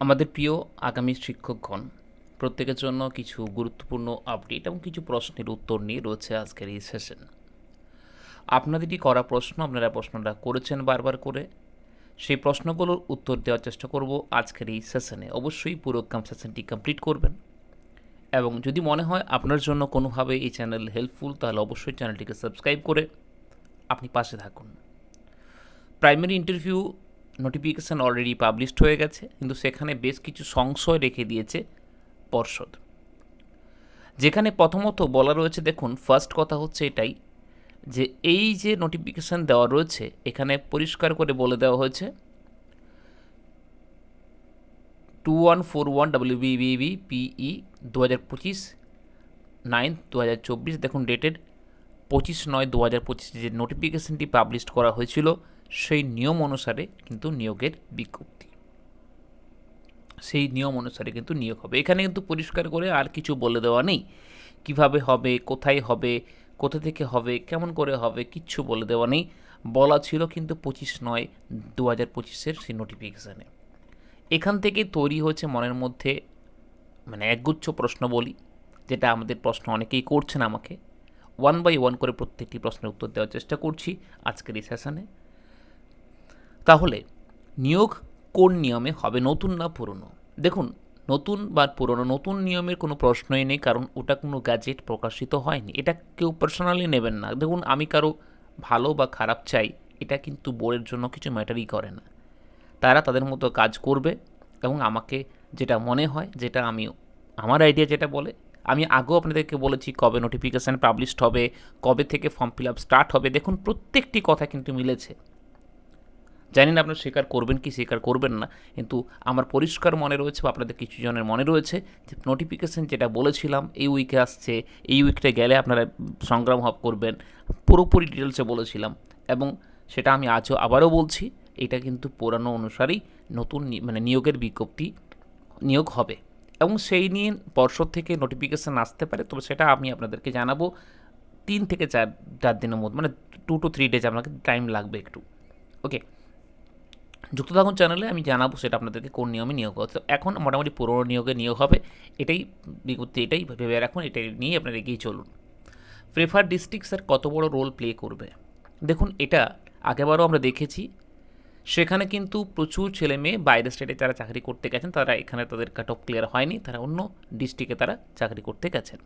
আমাদের প্রিয় আগামী শিক্ষকগণ, প্রত্যেকের জন্য কিছু গুরুত্বপূর্ণ আপডেট এবং কিছু প্রশ্নের উত্তর নিয়ে রয়েছে আজকের এই সেশন আপনাদেরই করা প্রশ্ন, আপনারা প্রশ্নটা করেছেন বারবার করে? সেই প্রশ্নগুলোর উত্তর দেওয়ার চেষ্টা করব আজকের এই সেশনে অবশ্যই পুরো কাম সেশনটি কমপ্লিট করবেন। এবং যদি মনে হয় আপনার জন্য কোনোভাবে এই চ্যানেল হেল্পফুল তাহলে অবশ্যই চ্যানেলটিকে সাবস্ক্রাইব করে আপনি পাশে থাকুন। Primary interview notification already published হয়ে গেছে, কিন্তু সেখানে বেশ কিছু সংশয় রেখে দিয়েছে পর্ষদ। যেখানে প্রথমত বলা রয়েছে, দেখুন ফার্স্ট কথা হচ্ছে এটাই যে এই যে নোটিফিকেশান দেওয়া রয়েছে, এখানে পরিষ্কার করে বলে দেওয়া হয়েছে two one four one W BBB PE দু হাজার পঁচিশ নাইন দু হাজার চব্বিশ, দেখুন ডেটেড পঁচিশ নয় দু হাজার পঁচিশে যে নোটিফিকেশানটি পাবলিশ করা হয়েছিল সেই নিয়ম অনুসারে কিন্তু নিয়োগের বিজ্ঞপ্তি। সেই নিয়ম অনুসারে কিন্তু নিয়োগ হবে। এখানে কিন্তু পরিষ্কার করে আর কিছু বলে দেওয়া নেই। কীভাবে হবে, কোথায় হবে, কোথা থেকে হবে, কেমন করে হবে, কিচ্ছু বলে দেওয়া নেই। বলা ছিল কিন্তু পঁচিশ নয় দু হাজার পঁচিশের সেই নোটিফিকেশানে এখান থেকে তৈরি হয়েছে মনের মধ্যে মানে একগুচ্ছ প্রশ্ন বলি, যেটা আমাদের প্রশ্ন অনেকেই করছেন আমাকে। ওয়ান বাই ওয়ান করে প্রত্যেকটি প্রশ্নের উত্তর দেওয়ার চেষ্টা করছি আজকের এই সেশনে তাহলে নিয়োগ কোন নিয়মে হবে? নতুন না পুরনো? দেখুন, নতুন বা পুরনো, নতুন নিয়মের কোনো প্রশ্নই নেই, কারণ ওটা কোনো গ্যাজেট প্রকাশিত হয়নি। এটা কেউ পার্সোনালি নেবেন না। দেখুন, আমি কারও ভালো বা খারাপ চাই, এটা কিন্তু বোর্ডের জন্য কিছু ম্যাটারই করে না। তারা তাদের মতো কাজ করবে এবং আমাকে যেটা মনে হয়, যেটা আমি, আমার আইডিয়া যেটা বলে, আমি আগেও আপনাদেরকে বলেছি কবে নোটিফিকেশান পাবলিশড হবে, কবে থেকে ফর্ম ফিল আপ স্টার্ট হবে। দেখুন, প্রত্যেকটি কথা কিন্তু মিলেছে। জানি না আপনারা স্বীকার করবেন কি স্বীকার করবেন না, কিন্তু আমার পরিষ্কার মনে রয়েছে বা আপনাদের কিছু জনের মনে রয়েছে যে নোটিফিকেশান যেটা বলেছিলাম, এই উইকে আসছে, এই উইকটা গেলে আপনারা সংগ্রাম হব করবেন, পুরোপুরি ডিটেলসে বলেছিলাম এবং সেটা আমি আজও আবারও বলছি, এটা কিন্তু পুরানো অনুসারেই নতুন মানে নিয়োগের বিজ্ঞপ্তি নিয়োগ হবে এবং সেই নিয়ে পর্ষদ থেকে নোটিফিকেশান আসতে পারে, তবে সেটা আমি আপনাদেরকে জানাব তিন থেকে চার চার দিনের মধ্যে মানে টু টু থ্রি ডেজ আপনাকে টাইম লাগবে একটু। ওকে যুক্ত থাকুন চ্যানেলে আমি জানাব সেটা আপনাদেরকে কোন নিয়মে নিয়োগ হচ্ছে। এখন মোটামুটি পুরনো নিয়োগে নিয়োগ হবে। এটাই বিজ্ঞপ্তি এটাই ভেবে রাখুন, এটাই নিয়ে আপনারা এগিয়ে চলুন। প্রেফার ডিস্ট্রিক্ট স্যার কত বড় রোল প্লে করবে? দেখুন, এটা আগেবারও আমরা দেখেছি। সেখানে কিন্তু প্রচুর ছেলে মেয়ে বাইরের স্টেটে যারা চাকরি করতে গেছেন, তারা এখানে তাদের কাট অফ ক্লিয়ার হয়নি, তারা অন্য ডিস্ট্রিক্টে তারা চাকরি করতে গেছেন।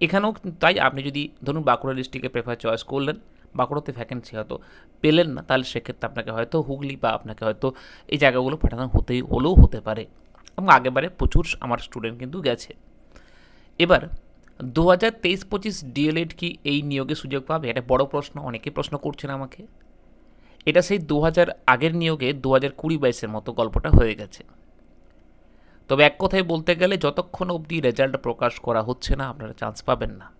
এখানেও তাই, আপনি যদি ধরুন বাঁকুড়া ডিস্ট্রিক্টে প্রেফার চয়েস করলেন বাঁকুড়াতে ভ্যাকেন্সি হয়তো পেলেন না, তাহলে সেক্ষেত্রে আপনাকে হয়তো হুগলি বা আপনাকে হয়তো এই জায়গাগুলো পাঠানো হতেই, হলেও হতে পারে। এবং আগেবারে প্রচুর আমার স্টুডেন্ট কিন্তু গেছে। এবার দু হাজার তেইশ পঁচিশ ডিএলএড কি এই নিয়োগে সুযোগ পাবে? এটা বড় প্রশ্ন অনেকে প্রশ্ন করছেন আমাকে। এটা সেই দু হাজার আগের নিয়োগে দু হাজার কুড়ি বাইশের মতো গল্পটা হয়ে গেছে। তবে এক কথায় বলতে গেলে যতক্ষণ অবধি রেজাল্ট প্রকাশ করা হচ্ছে না, আপনারা চান্স পাবেন না।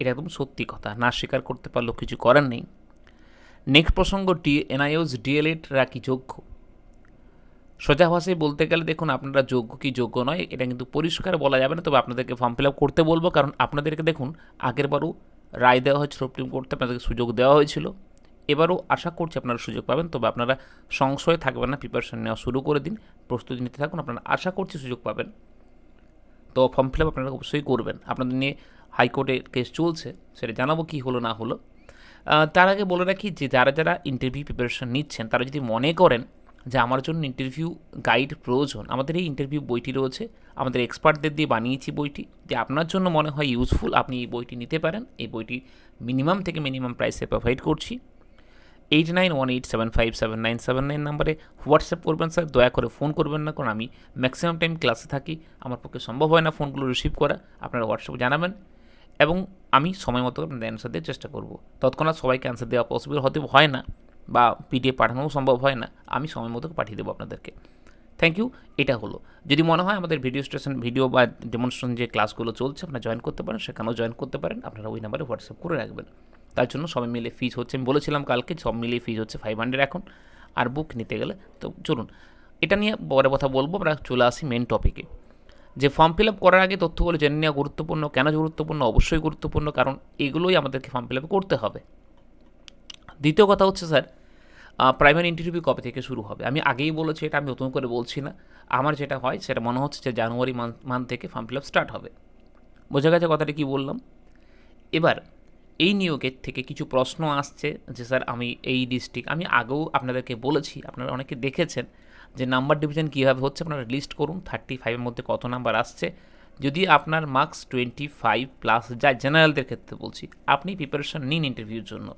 এটা একদম সত্যি কথা। না স্বীকার করতে পারলেও কিছু করার নেই। নেক্সট প্রসঙ্গ, ডি, এনআইওস ডিএলএডরা কি যোগ্য? সোজা ভাষায় বলতে গেলে দেখুন, আপনারা যোগ্য কি যোগ্য নয়, এটা কিন্তু পরিষ্কার বলা যাবে না। তবে আপনাদেরকে ফর্ম ফিল আপ করতে বলব, কারণ আপনাদেরকে দেখুন, আগেরবারও রায় দেওয়া হয়েছিল সুপ্রিম কোর্টে আপনাদেরকে সুযোগ দেওয়া হয়েছিল। এবারও আশা করছি আপনারা সুযোগ পাবেন। তবে আপনারা সংশয়ে থাকবেন না প্রিপারেশন নেওয়া শুরু করে দিন, প্রস্তুতি নিতে থাকুন, আপনারা আশা করছি সুযোগ পাবেন। তো ফর্ম ফিল আপ আপনারা অবশ্যই করবেন। আপনাদের নিয়ে হাইকোর্টে কেস চলছে, সেটা জানাব কী হলো না হলো। তার আগে বলে রাখি যে যারা যারা ইন্টারভিউ প্রিপারেশন নিচ্ছেন, তারা যদি মনে করেন যে আমার জন্য ইন্টারভিউ গাইড প্রয়োজন, আমাদের এই ইন্টারভিউ বইটি রয়েছে, আমাদের এক্সপার্টদের দিয়ে বানিয়েছি বইটি, যে আপনার জন্য মনে হয় ইউজফুল আপনি এই বইটি নিতে পারেন। এই বইটি মিনিমাম থেকে মিনিমাম প্রাইসে প্রোভাইড করছি। Eight nine one eight seven five seven nine seven nine নাম্বারে হোয়াটসঅ্যাপ করবেন স্যার, দয়া করে ফোন করবেন না, কারণ আমি ম্যাক্সিমাম টাইম ক্লাসে থাকি। আমার পক্ষে সম্ভব হয় না ফোনগুলো রিসিভ করা। আপনারা হোয়াটসঅ্যাপে জানাবেন। এবং আমি সময় মতো আপনাদের অ্যান্সার দেওয়ার চেষ্টা করব। তৎক্ষণাৎ সবাইকে অ্যান্সার দেওয়া পসিবল হতে হয় না বা পিডিএফ পাঠানোও সম্ভব হয় না, আমি সময় মতো পাঠিয়ে দেবো আপনাদেরকে। থ্যাংক ইউ এটা হলো। যদি মনে হয় আমাদের ভিডিও স্টেশন ভিডিও বা ডেমনস্ট্রেশন যে ক্লাসগুলো চলছে, আপনারা জয়েন করতে পারেন, সেখানেও জয়েন করতে পারেন, আপনারা ওই নাম্বারে হোয়াটসঅ্যাপ করে রাখবেন। তার জন্য সবাই মিলে ফিজ হচ্ছে, আমি বলেছিলাম কালকে, সব মিলিয়ে ফিজ হচ্ছে ফাইভ হান্ড্রেড এখন। আর বুক নিতে গেলে তো চলুন, এটা নিয়ে পরে কথা বলব, আমরা চলে আসি মেন টপিকে যে ফর্ম ফিল আপ করার আগে তথ্যগুলো জেনে নেওয়া গুরুত্বপূর্ণ, কেন গুরুত্বপূর্ণ, অবশ্যই গুরুত্বপূর্ণ, কারণ এগুলোই আমাদেরকে ফর্ম ফিল আপ করতে হবে। দ্বিতীয় কথা হচ্ছে, স্যার প্রাইমারি ইন্টারভিউ কবে থেকে শুরু হবে? আমি আগেই বলেছি এটা, আমি নতুন করে বলছি না। আমার যেটা হয়, সেটা মনে হচ্ছে যে জানুয়ারি মান্থ মান্থ থেকে ফর্ম ফিল আপ স্টার্ট হবে। বোঝা গেছে কথাটা কি বললাম? এবার, এই নিয়োগের থেকে কিছু প্রশ্ন আসছে যে, স্যার, আমি এই ডিস্ট্রিক্ট আমি আগেও আপনাদেরকে বলেছি, আপনারা অনেকে দেখেছেন যে নাম্বার ডিভিশন কীভাবে হচ্ছে আপনারা লিস্ট করুন থার্টি ফাইভের মধ্যে কত নাম্বার আসছে। যদি আপনার মার্কস টোয়েন্টি ফাইভ প্লাস যা জেনারেলদের ক্ষেত্রে বলছি, আপনি প্রিপারেশন নিন ইন্টারভিউর জন্য।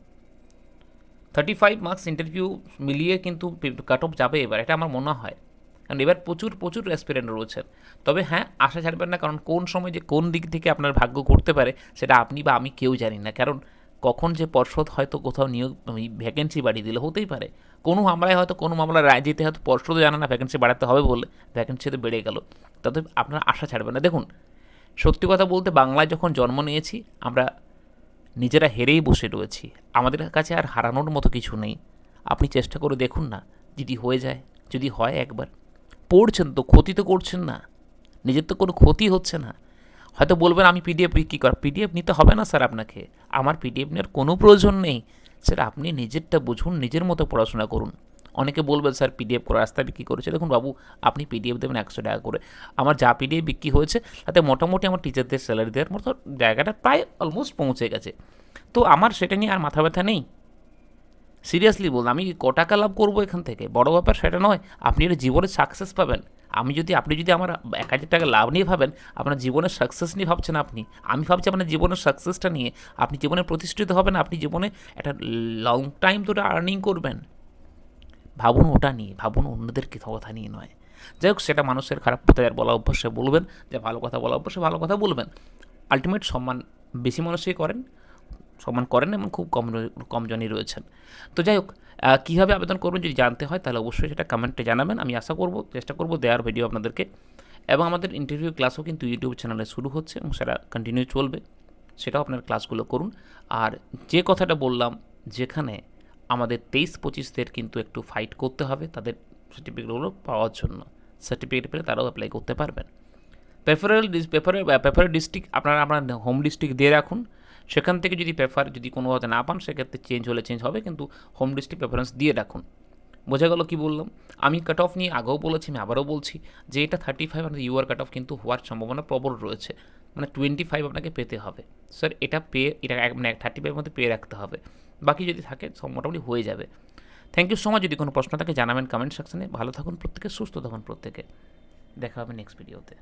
থার্টি ফাইভ মার্কস ইন্টারভিউ মিলিয়ে কিন্তু কাট অফ যাবে এবার, এটা আমার মনে হয়। কারণ এবার প্রচুর প্রচুর অ্যাসপিরেন্ট রয়েছেন তবে হ্যাঁ আশা ছাড়বেন না, কারণ কোন সময় যে কোন দিক থেকে আপনার ভাগ্য করতে পারে, সেটা আপনি বা আমি কেউ জানি না। কারণ কখন যে পর্ষদ হয়তো কোথাও নিয়োগ ভ্যাকেন্সি বাড়িয়ে দিলে, হতেই পারে। কোনো মামলায় হয়তো, কোনো মামলায় রায় দিতে হয়তো পর্ষদও জানে না ভ্যাকেন্সি বাড়াতে হবে বলে ভ্যাকেন্সি তো বেড়ে গেল। তাতে আপনার আশা ছাড়বেন না। দেখুন, সত্যি কথা বলতে বাংলায় যখন জন্ম নিয়েছি, আমরা নিজেরা হেরেই বসে রয়েছি। আমাদের কাছে আর হারানোর মতো কিছু নেই। আপনি চেষ্টা করে দেখুন না, যদি হয়ে যায়, যদি হয় একবার। পড়ছেন তো, ক্ষতি তো করছেন না। নিজের তো কোনো ক্ষতি হচ্ছে না। হয়তো বলবেন, আমি পিডিএফ কী কর পিডিএফ নিতে হবে না স্যার আপনাকে। আমার পিডিএফ নেওয়ার কোনো প্রয়োজন নেই। স্যার, আপনি নিজেরটা বুঝুন, নিজের মতো পড়াশোনা করুন। অনেকে বলবেন, স্যার পিডিএফ করে রাস্তা বিক্রি করেছে। দেখুন বাবু, আপনি পিডিএফ দেবেন একশো টাকা করে। আমার যা পিডিএফ বিক্রি হয়েছে, তাতে মোটামুটি আমার টিচারদের স্যালারি দেওয়ার মতো জায়গাটা প্রায় অলমোস্ট পৌঁছে গেছে। তো আমার সেটা নিয়ে আর মাথা ব্যথা নেই। সিরিয়াসলি বলুন, আমি ক টাকা লাভ করব এখান থেকে? বড় ব্যাপার সেটা নয়। আপনি এটা জীবনে সাকসেস পাবেন। আমি যদি, আপনি যদি আমার এক হাজার টাকা লাভ নিয়ে ভাবেন, আপনার জীবনের সাকসেস নিয়ে ভাবছেন আপনি, আমি ভাবছি আপনার জীবনের সাকসেসটা নিয়ে আপনি জীবনে প্রতিষ্ঠিত হবেন, আপনি জীবনে একটা লং টাইম ধরে আর্নিং করবেন। ভাবুন ওটা নিয়ে, ভাবুন অন্যদের কথা নিয়ে নয়। যাই হোক, সেটা মানুষের খারাপ কথা আর বলা অভ্যাসে বলবেন, যে ভালো কথা বলা অভ্যাসে ভালো কথা বলবেন। আলটিমেট সম্মান বেশি মানুষই করেন, সম্মান করেন এবং খুব কম কমজনই রয়েছেন। তো যাই হোক কীভাবে আবেদন করবেন যদি জানতে হয়, তাহলে অবশ্যই সেটা কমেন্টে জানাবেন। আমি আশা করব, চেষ্টা করব দেওয়ার ভিডিও আপনাদেরকে। এবং আমাদের ইন্টারভিউ ক্লাসও কিন্তু ইউটিউব চ্যানেলে শুরু হচ্ছে এবং সেটা কন্টিনিউ চলবে। সেটাও আপনার ক্লাসগুলো করুন। আর যে কথাটা বললাম, যেখানে আমাদের তেইশ পঁচিশদের কিন্তু একটু ফাইট করতে হবে, তাদের সার্টিফিকেটগুলো পাওয়ার জন্য। সার্টিফিকেট পেলে তারাও অ্যাপ্লাই করতে পারবেন। প্রেফারেল পেপারে পেপারের ডিস্ট্রিক্ট আপনারা, আপনার হোম ডিস্ট্রিক্ট দিয়ে রাখুন। সেখান থেকে যদি পেপার যদি কোনো হতে না পান, সেক্ষেত্রে চেঞ্জ হলে চেঞ্জ হবে, কিন্তু হোম ডিস্ট্রিক্ট প্রেফারেন্স দিয়ে রাখুন। বোঝা গেল কি বললাম? আমি কাট অফ নিয়ে আগেও বলেছি, আমি আবারও বলছি যে এটা থার্টি ফাইভ আর ইউআর কাট অফ কিন্তু হওয়ার সম্ভাবনা প্রবল রয়েছে। মানে টোয়েন্টি ফাইভ আপনাকে পেতে হবে। স্যার এটা পেয়ে, এটা মানে থার্টি ফাইভের মধ্যে পেয়ে রাখতে হবে। বাকি যদি থাকে, সব মোটামুটি হয়ে যাবে। থ্যাংক ইউ সো মাচ যদি কোনো প্রশ্ন থাকে, জানাবেন কমেন্ট সেকশনে ভালো থাকুন প্রত্যেকে, সুস্থ থাকুন প্রত্যেকে। দেখা হবে নেক্সট ভিডিওতে